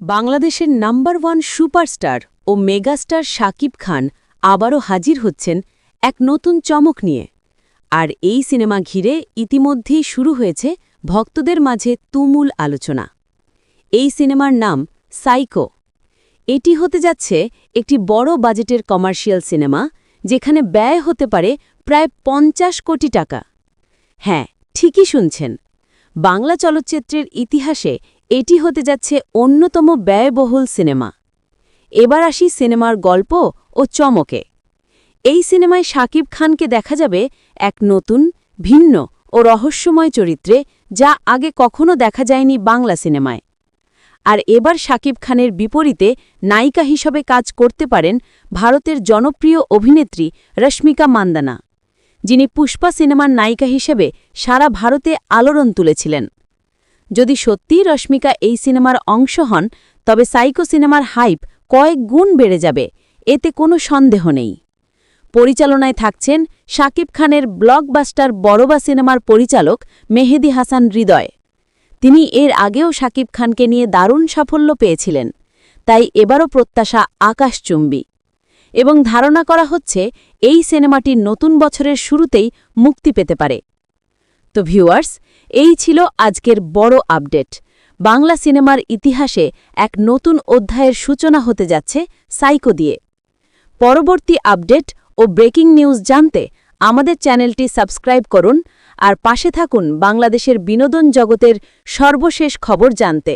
বাংলাদেশের number one superstar ও megastar Shakib Khan আবারও হাজির হচ্ছেন এক নতুন চমক নিয়ে। আর এই সিনেমা ঘিরে ইতিমধ্যেই শুরু হয়েছে ভক্তদের মাঝে তুমুল আলোচনা। এই সিনেমার নাম সাইকো। এটি হতে যাচ্ছে একটি বড় বাজেটের কমার্শিয়াল সিনেমা, যেখানে ব্যয় হতে পারে প্রায় পঞ্চাশ কোটি টাকা। হ্যাঁ ঠিকই শুনছেন। বাংলা চলচ্চিত্রের ইতিহাসে এটি হতে যাচ্ছে অন্যতম ব্যয়বহুল সিনেমা। এবার আসি সিনেমার গল্প ও চমকে। এই সিনেমায় শাকিব খানকে দেখা যাবে এক নতুন, ভিন্ন ও রহস্যময় চরিত্রে যা আগে কখনো দেখা যায়নি বাংলা সিনেমায়। আর এবার শাকিব খানের বিপরীতে নায়িকা হিসেবে কাজ করতে পারেন ভারতের জনপ্রিয় অভিনেত্রী রশ্মিকা মান্দানা, যিনি পুষ্পা সিনেমার নায়িকা হিসেবে সারা ভারতে আলোড়ন তুলেছিলেন। যদি সত্যিই রশ্মিকা এই সিনেমার অংশ হন, তবে সাইকো সিনেমার হাইপ কয়েক গুণ বেড়ে যাবে, এতে কোনো সন্দেহ নেই। পরিচালনায় থাকছেন শাকিব খানের ব্লকবাস্টার বড়বা সিনেমার পরিচালক মেহেদি হাসান হৃদয়। তিনি এর আগেও শাকিব খানকে নিয়ে দারুণ সাফল্য পেয়েছিলেন, তাই এবারও প্রত্যাশা আকাশচুম্বী। এবং ধারণা করা হচ্ছে, এই সিনেমাটি নতুন বছরের শুরুতেই মুক্তি পেতে পারে। তো ভিউয়ার্স এই ছিল আজকের বড় আপডেট। বাংলা সিনেমার ইতিহাসে এক নতুন অধ্যায়ের সূচনা হতে যাচ্ছে সাইকো দিয়ে। পরবর্তী আপডেট ও ব্রেকিং নিউজ জানতে আমাদের চ্যানেলটি সাবস্ক্রাইব করুন আর পাশে থাকুন বাংলাদেশের বিনোদন জগতের সর্বশেষ খবর জানতে।